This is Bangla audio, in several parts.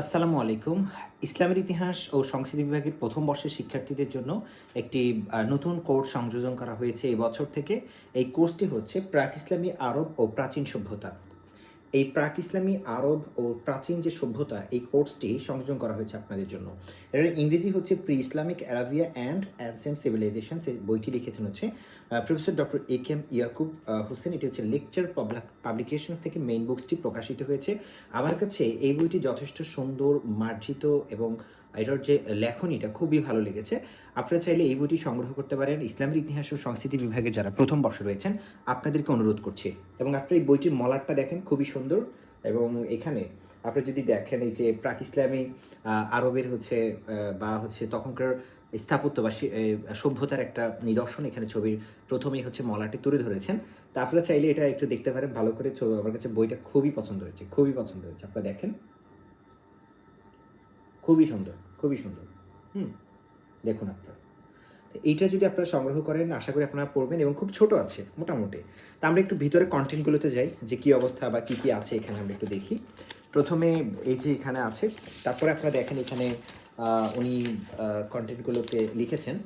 আসসালামু আলাইকুম। ইসলামের ইতিহাস ও সংস্কৃতি বিভাগের প্রথম বর্ষের শিক্ষার্থীদের জন্য একটি নতুন কোর্স সংযোজন করা হয়েছে। এই বছর থেকে এই কোর্সটি হচ্ছে প্রাক ইসলামী আরব ও প্রাচীন সভ্যতা। এই প্রাক ইসলামী আরব ও প্রাচীন যে সভ্যতা, এই কোর্সটি সংযোজন করা হয়েছে আপনাদের জন্য। এর ইংরেজি হচ্ছে pre Islamic Arabia and ancient civilization বইটি লিখেছেন হচ্ছে professor doctor A K M Yakub Hossain এটি হচ্ছে লেকচার পাবলিকেশনস থেকে মেইন বুকসটি প্রকাশিত হয়েছে। আমার কাছে এই বইটি যথেষ্ট সুন্দর, মার্জিত এবং এটার যে লেখনীটা খুবই ভালো লেগেছে। আপনারা চাইলে এই বইটি সংগ্রহ করতে পারেন। ইসলামের ইতিহাস ও সংস্কৃতি বিভাগের যারা প্রথম বর্ষে রয়েছেন, আপনাদেরকে অনুরোধ করছি। এবং আপনি এই বইটির মলারটা দেখেন, খুবই সুন্দর। এবং এখানে আপনি যদি দেখেন এই যে প্রাক ইসলামী আরবের হচ্ছে বা হচ্ছে তখনকার স্থাপত্য বা সভ্যতার একটা নিদর্শন এখানে ছবির প্রথমেই হচ্ছে মলাটি তুলে ধরেছেন। তা আপনারা চাইলে এটা একটু দেখতে পারেন, ভালো করে। ছবি আমার কাছে বইটা খুবই পছন্দ হয়েছে, খুবই পছন্দ হয়েছে। আপনারা দেখেন। খুবই সুন্দর খুবই সুন্দর। হুম, দেখুন আপনারা। এইটা যদি আপনারা সংগ্রহ করেন, আশা করি আপনারা পড়বেন এবং খুব ছোট আছে, মোটামুটি। তা আমরা একটু ভিতরে কন্টেন্টগুলোতে যাই, যে কি অবস্থা বা কি কি আছে এখানে আমরা একটু দেখি। প্রথমে এই যে এখানে আছে, তারপরে আপনারা দেখেন এখানে উনি কন্টেন্টগুলোতে লিখেছেন।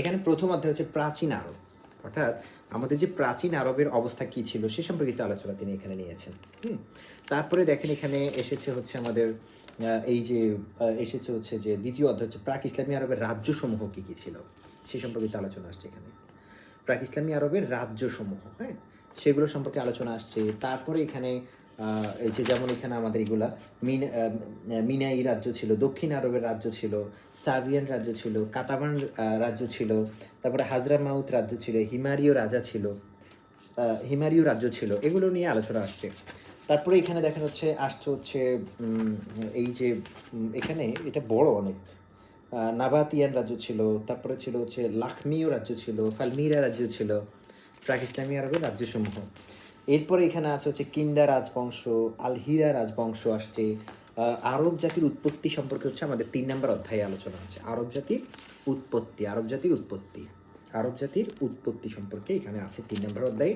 এখানে প্রথম অধ্যায় হচ্ছে প্রাচীন আরব। অর্থাৎ আমাদের যে প্রাচীন আরবের অবস্থা কি ছিল সে সম্পর্কিত আলোচনা তিনি এখানে নিয়েছেন। হুম, তারপরে দেখেন এখানে এসেছে হচ্ছে আমাদের এই যে এসেছে হচ্ছে যে দ্বিতীয় অধ্যায় হচ্ছে প্রাক ইসলামী আরবের রাজ্যসমূহ কী কী ছিল? সে সম্পর্কিত আলোচনা আসছে এখানে। প্রাক ইসলামী আরবের রাজ্যসমূহ হ্যাঁ? সেগুলো সম্পর্কে আলোচনা আসছে। তারপরে এখানে এই যে যেমন এখানে আমাদের এগুলা, মিন মিনাই রাজ্য ছিল, দক্ষিণ আরবের রাজ্য ছিল, সার্বিয়ান রাজ্য ছিল, কাতাবান রাজ্য ছিল, তারপরে হাজরা মাউত রাজ্য ছিল, হিমারীয় রাজা ছিল হিমারীয় রাজ্য ছিল। এগুলো নিয়ে আলোচনা আসছে। তারপরে এখানে দেখা যাচ্ছে, আসছে হচ্ছে এই যে এখানে এটা বড় অনেক। নাবাতিয়ান রাজ্য ছিল, তারপরে ছিল হচ্ছে লাখমিও রাজ্য ছিল, ফালমিরা রাজ্য ছিল প্রাক ইসলামী আরবের রাজ্যসমূহ। এরপরে এখানে আছে হচ্ছে কিন্দা রাজবংশ, আলহিরা রাজবংশ আসছে। আরব জাতির উৎপত্তি সম্পর্কে হচ্ছে আমাদের তিন নম্বর অধ্যায়ে আলোচনা আছে। আরব জাতির উৎপত্তি, আরব জাতির উৎপত্তি। আরব জাতির উৎপত্তি সম্পর্কে এখানে আছে তিন নম্বর অধ্যায়ে।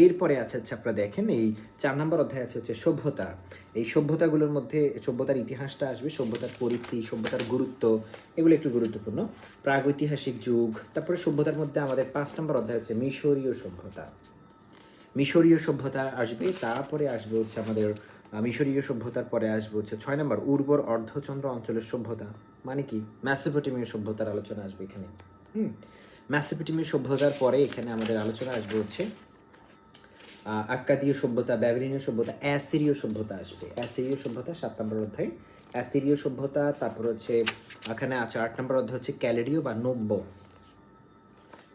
এরপরে আছে হচ্ছে আপনারা দেখেন, এই চার নম্বর অধ্যায় আছে হচ্ছে সভ্যতা। এই সভ্যতাগুলোর মধ্যে সভ্যতার ইতিহাসটা আসবে, সভ্যতার পরিধি, সভ্যতার গুরুত্ব, এগুলো একটু গুরুত্বপূর্ণ। প্রাগৈতিহাসিক যুগ, তারপরে সভ্যতার মধ্যে আমাদের পাঁচ নম্বর অধ্যায় হচ্ছে মিশরীয় সভ্যতা। মিশরীয় সভ্যতা আসবে, তারপরে আসবে হচ্ছে আমাদের মিশরীয় সভ্যতার পরে আসবে হচ্ছে ছয় নম্বর উর্বর অর্ধচন্দ্র অঞ্চলের সভ্যতা। মানে কি? ম্যাসোপটেমীয় সভ্যতার আলোচনা আসবে এখানে। হুম? ম্যাসোপটেমীয় সভ্যতার পরে এখানে আমাদের আলোচনা আসবে হচ্ছে আক্কাদীয় সভ্যতা, ব্যাবিলনীয় সভ্যতা, অ্যাসিরীয় সভ্যতা আসবে। অ্যাসিরীয় সভ্যতা, সাত নম্বর অধ্যায়। অ্যাসিরীয় সভ্যতা, তারপর হচ্ছে, এখানে আছে আট নম্বর অধ্যায় হচ্ছে ক্যালেডীয় বা নব্য।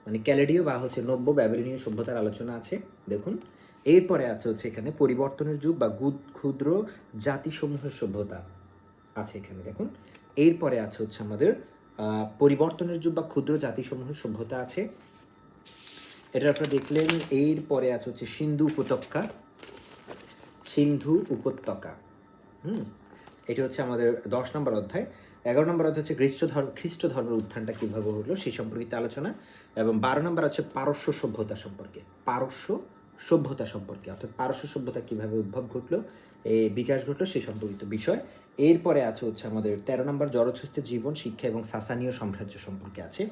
মানে ক্যালেডীয় বা হচ্ছে নব্য ব্যাবিলনীয় সভ্যতার আলোচনা আছে, দেখুন। এরপরে আছে হচ্ছে এখানে পরিবর্তনের যুগ বা ক্ষুদ্র জাতিসমূহের সভ্যতা আছে এখানে, দেখুন। এরপরে আছে হচ্ছে আমাদের পরিবর্তনের যুগ বা ক্ষুদ্র জাতিসমূহ সভ্যতা আছে। এটা আপনারা দেখলেন এরপরে আছে হচ্ছে সিন্ধু উপত্যকা। সিন্ধু উপত্যকা, হুম? এটি হচ্ছে আমাদের দশ নম্বর অধ্যায়। এগারো নম্বর অধ্যায় হচ্ছে খ্রিস্ট ধর্ম, খ্রিস্ট ধর্মের উত্থানটা কীভাবে হলো সেই সম্পর্কিত আলোচনা। এবং বারো নম্বর আছে পারস্য সভ্যতা সম্পর্কে। পারস্য সভ্যতা সম্পর্কে, অর্থাৎ পারস্য সভ্যতা কীভাবে উদ্ভব ঘটলো এই বিকাশ ঘটলো সেই সম্পর্কিত বিষয়। এরপরে আছে হচ্ছে আমাদের তেরো নম্বর জরথস্থের জীবন, শিক্ষা এবং সাসানীয় সাম্রাজ্য সম্পর্কে আছে।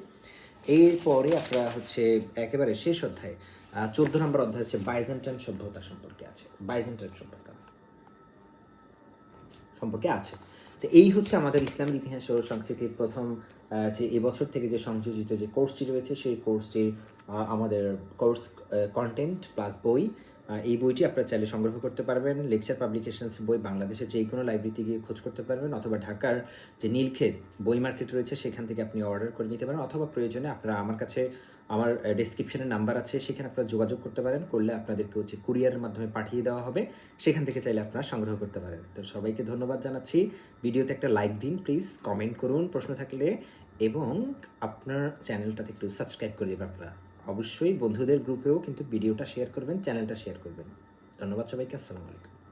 এরপরে আপনারা হচ্ছে একেবারে শেষ অধ্যায় চোদ্দ নম্বর অধ্যায় হচ্ছে বাইজেন্টাইন সভ্যতা সম্পর্কে আছে, বাইজেন্টাইন সভ্যতা সম্পর্কে আছে। তো এই হচ্ছে আমাদের ইসলামের ইতিহাস ও সংস্কৃতির প্রথম যে এবছর থেকে যে সংযোজিত যে কোর্সটি রয়েছে, সেই কোর্সটির আমাদের কোর্স কন্টেন্ট প্লাস বই। এই বইটি আপনারা চাইলে সংগ্রহ করতে পারবেন। লেকচার পাবলিকেশনস বই বাংলাদেশের যে কোনো লাইব্রেরিতে গিয়ে খোঁজ করতে পারবেন অথবা ঢাকার যে নীলক্ষেত বই মার্কেট রয়েছে, সেখান থেকে আপনি অর্ডার করে নিতে পারেন অথবা প্রয়োজনে আপনারা আমার কাছে, আমার ডেসক্রিপশনে নাম্বার আছে, সেখানে আপনারা যোগাযোগ করতে পারেন, করলে আপনাদেরকে হচ্ছে কুরিয়ারের মাধ্যমে পাঠিয়ে দেওয়া হবে। সেখান থেকে চাইলে আপনারা সংগ্রহ করতে পারেন। তো সবাইকে ধন্যবাদ জানাচ্ছি। ভিডিওতে একটা লাইক দিন প্লিজ কমেন্ট করুন প্রশ্ন থাকলে এবং আপনার চ্যানেলটাতে একটু সাবস্ক্রাইব করে দেবেন আপনারা। অবশ্যই বন্ধুদের গ্রুপেও কিন্তু ভিডিওটা শেয়ার করবেন চ্যানেলটা শেয়ার করবেন। ধন্যবাদ সবাইকে আসসালামু আলাইকুম।